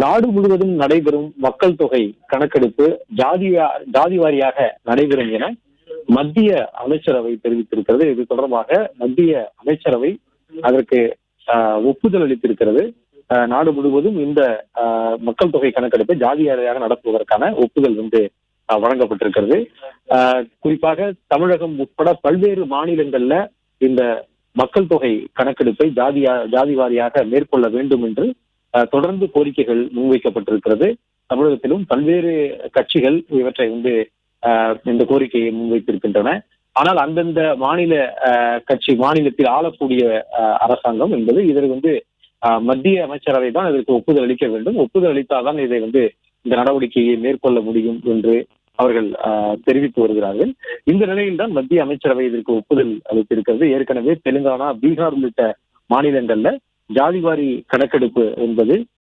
நாடு முழுவதும் நடைபெறும் மக்கள் தொகை கணக்கெடுப்பு ஜாதி ஜாதி வாரியாக நடைபெறும் என மத்திய அமைச்சரவை தெரிவித்திருக்கிறது. இது தொடர்பாக மத்திய அமைச்சரவை அதற்கு ஒப்புதல் அளித்திருக்கிறது. நாடு முழுவதும் இந்த ஆஹ், மக்கள் தொகை கணக்கெடுப்பை ஜாதி வாரியாக நடத்துவதற்கான ஒப்புதல் வந்து வழங்கப்பட்டிருக்கிறது. ஆஹ், குறிப்பாக தமிழகம் உட்பட பல்வேறு மாநிலங்கள்ல இந்த மக்கள் தொகை கணக்கெடுப்பை ஜாதியா ஜாதி வாரியாக மேற்கொள்ள வேண்டும் என்று தொடர்ந்து கோரிக்கைகள் முன்வைக்கப்பட்டிருக்கிறது. தமிழகத்திலும் பல்வேறு கட்சிகள் இவற்றை வந்து இந்த கோரிக்கையை முன்வைத்திருக்கின்றன. ஆனால் அந்தந்த மாநில கட்சி மாநிலத்தில் ஆளக்கூடிய அரசாங்கம் என்பது இதற்கு வந்து மத்திய அமைச்சரவை தான் இதற்கு ஒப்புதல் அளிக்க வேண்டும். ஒப்புதல் அளித்தால்தான் இதை வந்து இந்த நடவடிக்கையை மேற்கொள்ள முடியும் என்று அவர்கள் தெரிவித்து வருகிறார்கள். இந்த நிலையில் தான் மத்திய அமைச்சரவை இதற்கு ஒப்புதல் அளித்திருக்கிறது. ஏற்கனவே தெலுங்கானா பீகார் உள்ளிட்ட மாநிலங்கள்ல ஜாதிவாரி கணக்கெடுப்பு என்பது